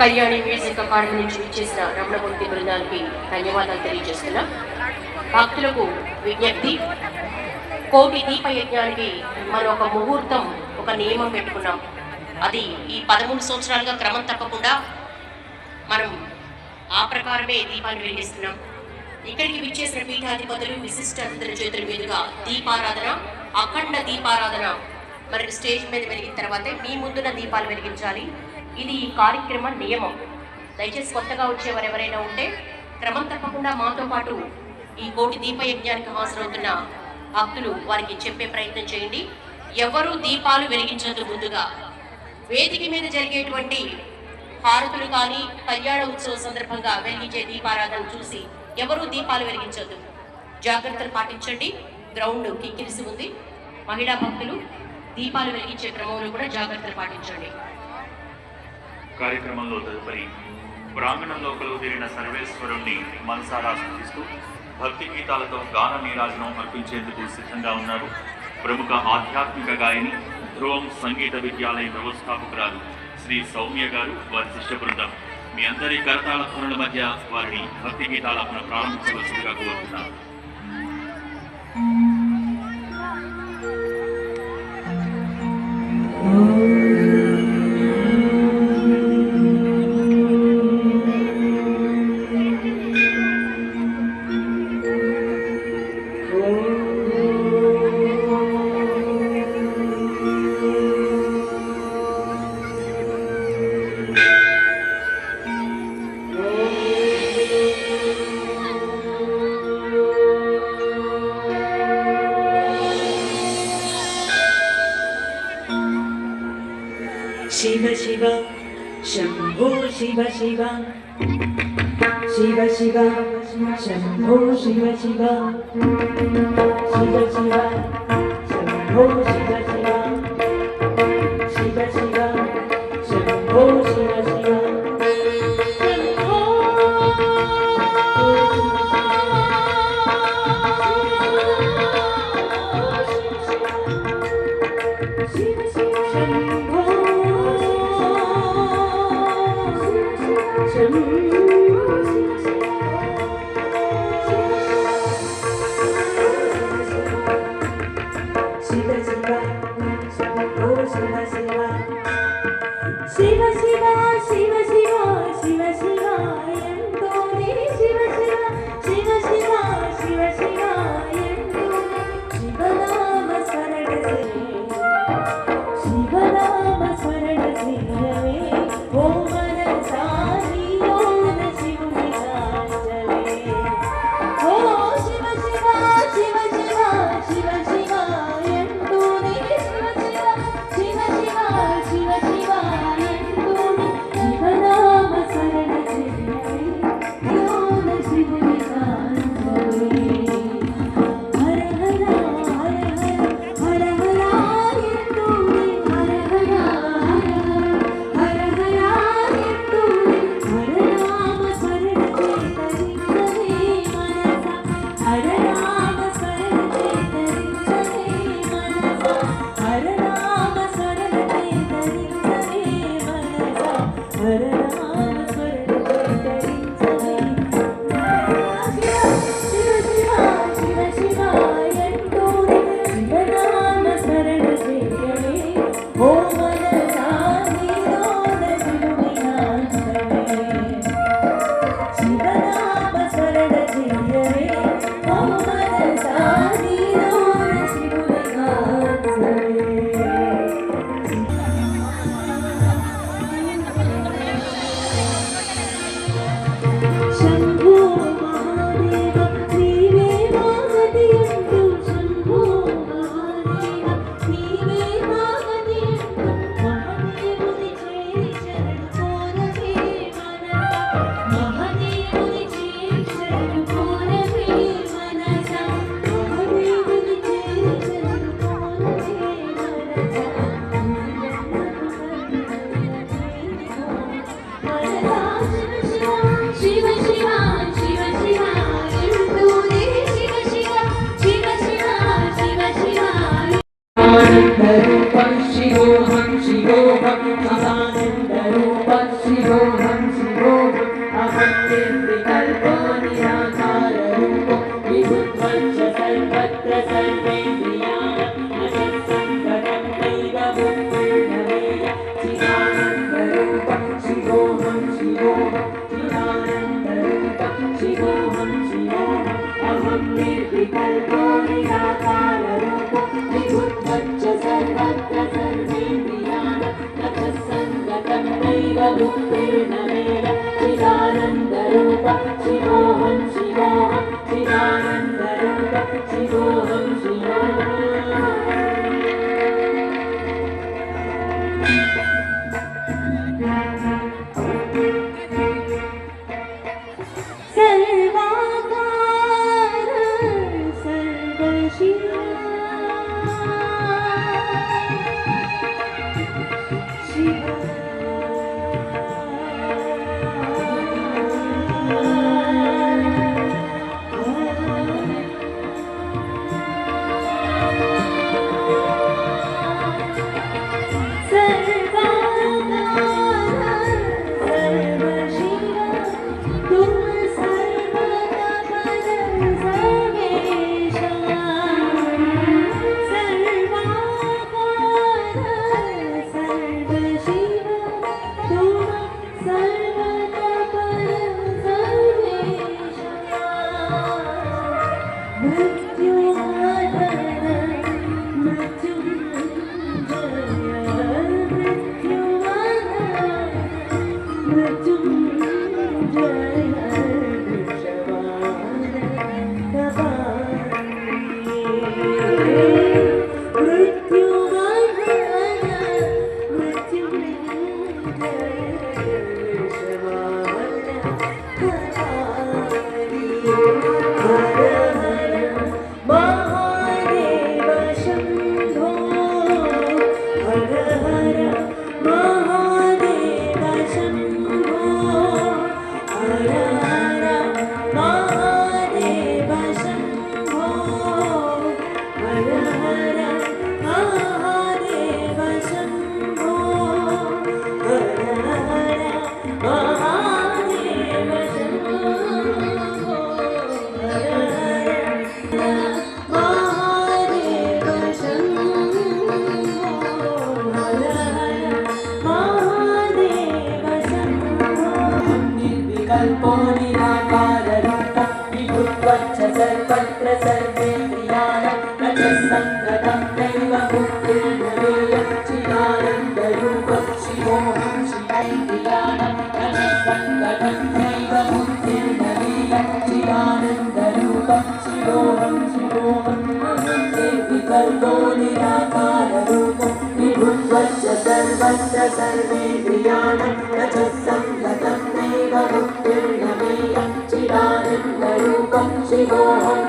Kalyani music academy నుంచి విచ్చేసిన రమణమూర్తి బృందానికి ధన్యవాదాలు తెలియజేస్తున్నా. భక్తులకు విజ్ఞప్తి కోటి దీప యజ్ఞానికి మనం ఒక ముహూర్తం ఒక నియమం పెట్టుకున్నాం. అది ఈ పదమూడు సంవత్సరాలుగా క్రమం తప్పకుండా మనం ఆ ప్రకారమే దీపాన్ని వెలిగిస్తున్నాం. ఇక్కడికి విచ్చేసిన పీఠాధిపతులు విశిష్ట అతిథుల చేతుల మీదుగా దీపారాధన అఖండ దీపారాధన. మరి స్టేజ్ మీద వెలిగిన తర్వాతే మీ ముందున దీపాలు వెలిగించాలి. ఇది ఈ కార్యక్రమ నియమం. దయచేసి కొత్తగా వచ్చేవారు ఎవరైనా ఉంటే క్రమం తప్పకుండా మాతో పాటు ఈ కోటి దీపయజ్ఞానికి హాజరవుతున్న భక్తులు వారికి చెప్పే ప్రయత్నం చేయండి. ఎవరు దీపాలు వెలిగించదు ముందుగా. వేదిక మీద జరిగేటువంటి హారతులు కానీ కళ్యాణ ఉత్సవం సందర్భంగా వెలిగించే దీపారాధన చూసి ఎవరు దీపాలు వెలిగించొద్దు జాగ్రత్తలు పాటించండి. గ్రౌండ్ కిక్కిరిసి ఉంది. మహిళా భక్తులు దీపాలు వెలిగించే క్రమంలో కూడా జాగ్రత్తలు పాటించండి. కార్యక్రమంలో తదుపరి ప్రాంగణంలో కొలువు తీరిన సర్వేశ్వరుణ్ణి మనసారా సూచిస్తూ భక్తి గీతాలతో గాన నీరాజనం అర్పించేందుకు సిద్ధంగా ఉన్నారు ప్రముఖ ఆధ్యాత్మిక గాయని ధ్రువం సంగీత విద్యాలయ వ్యవస్థాపకురాలు శ్రీ సౌమ్య గారు వారి శిష్య బృందం. మీ అందరి కరతాళ ధ్వనుల మధ్య వారిని భక్తి గీతాలను ప్రారంభించవలసిందిగా కోరుతున్నాను शिव 西瓜西瓜西瓜什西瓜西瓜西瓜西瓜什么西神 it is. शिरोहं शिरोहं शिरोहं सदानन्दरूपं शिरोहं शिरोहम् अभक्तिर्विकल्पनिराकाररूपं विभुत्वञ्च सर्वत्र सर्वेन्द्रियाणसङ्कटं दैवभुक्तिर्भवेय चिदानन्दरूपं शिवोऽहं शिवोऽहं चिदानन्दरूप शिवोऽहं निर्विकल्पो निराकाररूपो विभुत्वच्च सर्वत्र सर्वेन्द्रियाणं न च सङ्गतं नैव मुक्तिर्नमेय चिदानन्दरूपं शिवोऽहं शिवैन्द्रियाणं न च सङ्गतं नैव मुक्तिर्नमेय चिदानन्दरूपं शिवोऽहं शिवोऽहम् अहं निर्विकल्पो निराकाररूपो विभुत्वच्च सर्वत्र सर्वेन्द्रियाणं न च सङ्गतं नैव मुक्तिर्नमेय चिदानन्दरूपं शिवोऽहं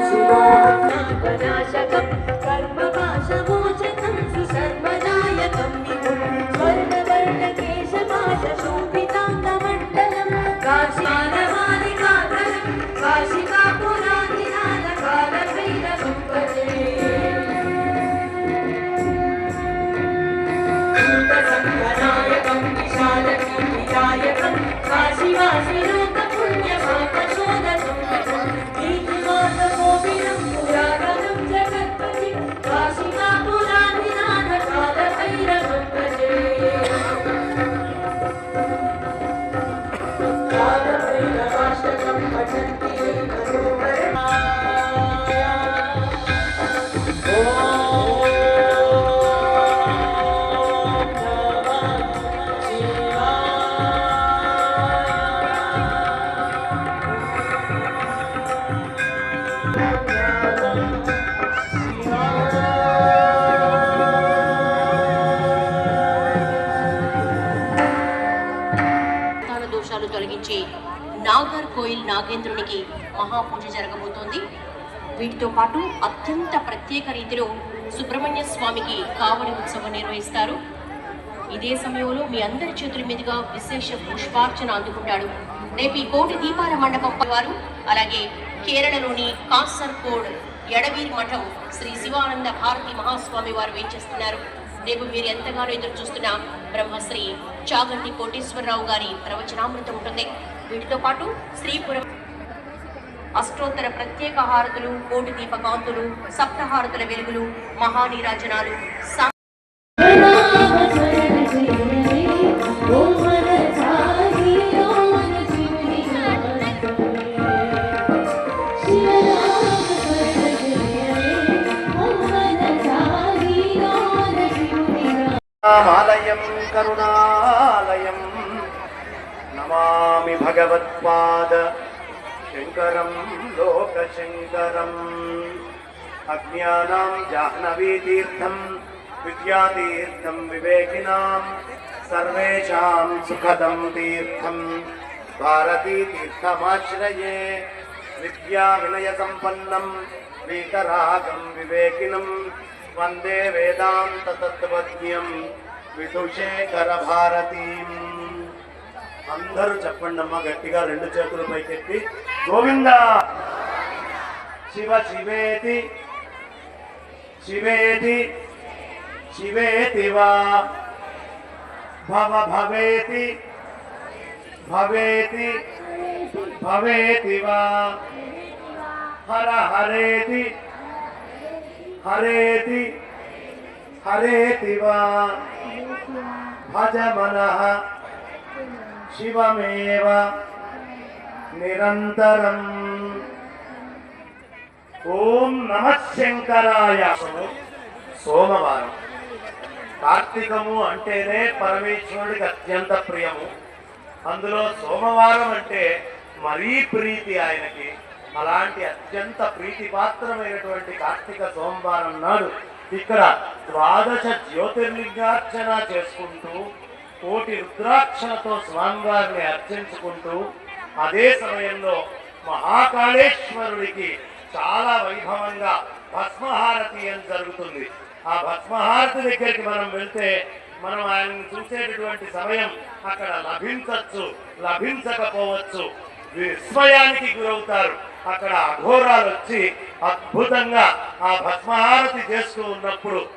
నాగేంద్రునికి మహాపూజ జరగబోతోంది. వీటితో పాటు అత్యంత ప్రత్యేక రీతిలో సుబ్రహ్మణ్య స్వామికి కావడి ఉత్సవం నిర్వహిస్తారు. ఇదే సమయంలో మీ అందరి చేతుల మీదుగా విశేష పుష్పార్చన అందుకుంటాడు. రేపు ఈ కోటి దీపాల మండపం వారు అలాగే కేరళలోని కాసర్కోడ్ ఎడవీరి మఠం శ్రీ శివానంద భారతి మహాస్వామి వారు వేయించేస్తున్నారు రేపు మీరు ఎంతగానో ఎదురు చూస్తున్న బ్రహ్మశ్రీ చాగంటి కోటేశ్వరరావు గారి ప్రవచనామృతం ఉంటుంది. వీటితో పాటు శ్రీపురం అష్టోత్తర ప్రత్యేక హారతులు కోటి దీపకాంతులు సప్తహారతుల వెలుగులు మహానీరాజనాలు సా- కరుణాలయం నమామి భగవత్పాద శంకరం లోకశంకరం అజ్ఞానాం జాహ్నవీతీర్థం విద్యాతీర్థం వివేకినాం సర్వేషాం సుఖదం తీర్థం భారతీతీర్థమాశ్రయే విద్యా వినయ సంపన్నం వీతరాగం వివేకినం వందే వేదాంత తత్వజ్ఞం విదుషేఖర భారతీం అందరూ చెప్పండి అమ్మా గట్టిగా రెండు చేతులు పైకెత్తి. గోవింద. శివ శివేతి. శివేతి. శివేతి వా. భవ భవేతి. భవేతి. భవేతి వా. హర హరేతి. హరేతి. హరేతి వా. భజ మన. శివమేవ. నిరంతరం. ఓం నమ శంకరాయ. సోమవారం. కార్తీకము అంటేనే పరమేశ్వరుడికి అత్యంత ప్రియము. అందులో సోమవారం అంటే మరీ ప్రీతి ఆయనకి. అలాంటి అత్యంత ప్రీతి పాత్రమైనటువంటి కార్తీక సోమవారం నాడు ఇక్కడ ద్వాదశ జ్యోతిర్లింగార్చన చేసుకుంటూ కోటి రుద్రాక్షలతో స్వామివారిని అర్చించుకుంటూ అదే సమయంలో మహాకాళేశ్వరుడికి చాలా వైభవంగా భస్మహారతి అని జరుగుతుంది? ఆ భస్మహారతి దగ్గరికి మనం వెళ్తే మనం ఆయన్ని చూసేటటువంటి సమయం అక్కడ లభించవచ్చు లభించకపోవచ్చు. విస్మయానికి గురవుతారు. అక్కడ అఘోరాలు వచ్చి అద్భుతంగా ఆ భస్మహారతి చేస్తూ ఉన్నప్పుడు